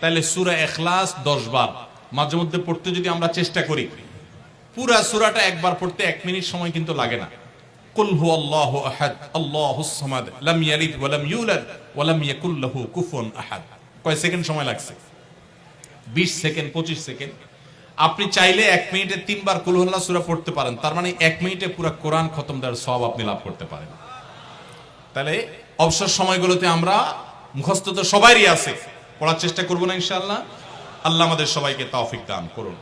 তাহলে সুরা এখলাস দশ বার। মাঝে মধ্যে পড়তে যদি আমরা চেষ্টা করি, পুরা সুরাটা একবার পড়তে এক মিনিট সময় কিন্তু লাগে না। সেকেন্ড সময় লাগছে? 20 সেকেন্ড 25 সেকেন্ড। আপনি চাইলে এক মিনিটে তিনবার পড়তে পারেন। তার মানে এক মিনিটে পুরো কোরআন আপনি লাভ করতে পারেন। তাহলে অবসর সময়গুলোতে আমরা মুখস্থ তো সবারই আছে। পড়ার চেষ্টা করব না ইনশাআল্লাহ। আল্লাহ আমাদের সবাইকে তৌফিক দান করুন।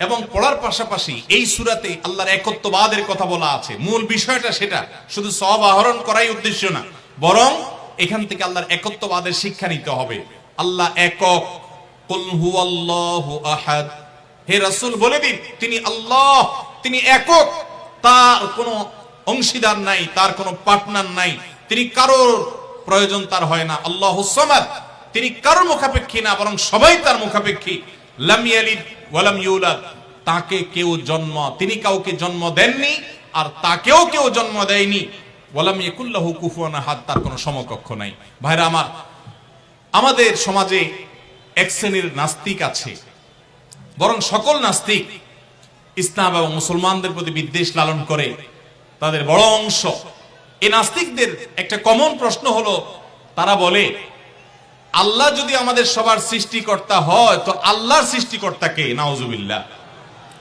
এবং পড়ার পাশাপাশি এই সুরাতে আল্লাহর একত্ববাদের কথা বলা আছে। মূল বিষয়টা সেটা, শুধু সব আহরণ করাই উদ্দেশ্য না, বরং এখান থেকে আল্লাহর একত্ববাদের শিক্ষা নিতে হবে। আল্লাহ একক আহাদ। হে রাসূল, বলে দিন, তিনি আল্লাহ, তিনি একক, তার কোনো অংশীদার নাই, তার কোনো পার্টনার নাই, তিনি কারোর প্রয়োজন তার হয় না। আল্লাহ সামাদ তিনি কারোর মুখাপেক্ষী না, বরং সবাই তার মুখাপেক্ষী। লাম ইয়ালিদ ওয়ালাম ইউলাদ। তাকে কেউ জন্ম, তিনি কাউকে জন্ম দেননি, আর তাকেও কেউ জন্ম দেয়নি। ওয়ালাম কুফুয়ান আহাদ, তার কোনো সমকক্ষ নাই। ভাইরা আমার, আমাদের সমাজে এক শ্রেণির নাস্তিক আছে। বরং সকল নাস্তিক ইসলাম এবং মুসলমানদের প্রতি বিদ্বেষ লালন করে। তাদের বড় অংশ। এই নাস্তিকদের একটা কমন প্রশ্ন হলো, তারা বলে আল্লাহ যদি আমাদের সবার সৃষ্টিকর্তা হয়, তো আল্লাহর সৃষ্টিকর্তা কে নাউজুবিল্লাহ।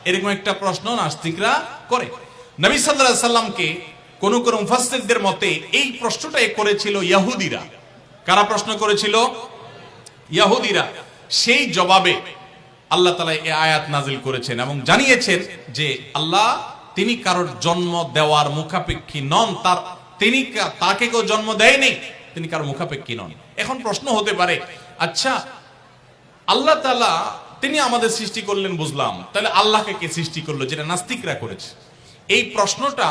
এরকম একটা প্রশ্ন নাস্তিকরা করে। নবী সাল্লাল্লাহু সাল্লামকে কোন কোন মুফাসসিরদের মতে এই প্রশ্নটাই করেছিল ইহুদিরা কারা প্রশ্ন করেছিল? ইহুদিরা সেই জবাবে আল্লাহ তালা এই আয়াত নাজিল করেছেন এবং জানিয়েছেন যে আল্লাহ তিনি কারোর জন্ম দেওয়ার মুখাপেক্ষী নন, তার তিনি তাকে কেউ জন্ম দেয়নি। তিনি কারোর মুখাপেক্ষী নন। এখন প্রশ্ন হতে পারে আচ্ছা আল্লাহ তালা তিনি আমাদের সৃষ্টি করলেন বুঝলাম, তাহলে আল্লাহকে কে সৃষ্টি করল যেটা নাস্তিকরা করেছে? এই প্রশ্নটা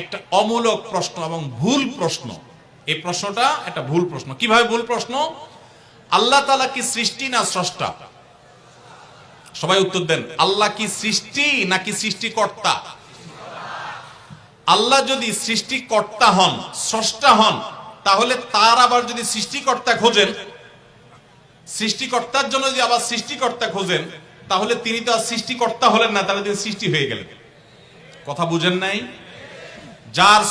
একটা অমূলক প্রশ্ন এবং ভুল প্রশ্ন। এই প্রশ্নটা একটা ভুল প্রশ্ন। কীভাবে ভুল প্রশ্ন? আল্লাহ তালা কি সৃষ্টি না স্রষ্টা? সবাই উত্তর দেন, আল্লাহ কি সৃষ্টি নাকি সৃষ্টিকর্তা? আল্লাহ যদি সৃষ্টিকর্তা হন, স্রষ্টা হন তাহলে তার আবার যদি সৃষ্টিকর্তা খোঁজেন, সৃষ্টিকর্তার জন্য যদি আবার সৃষ্টিকর্তা খোঁজেন, তাহলে তিনি তো আর সৃষ্টিকর্তা হলেন না, তাহলে তিনি সৃষ্টি হয়ে গেলেন। কথা বুঝেন নাই? যার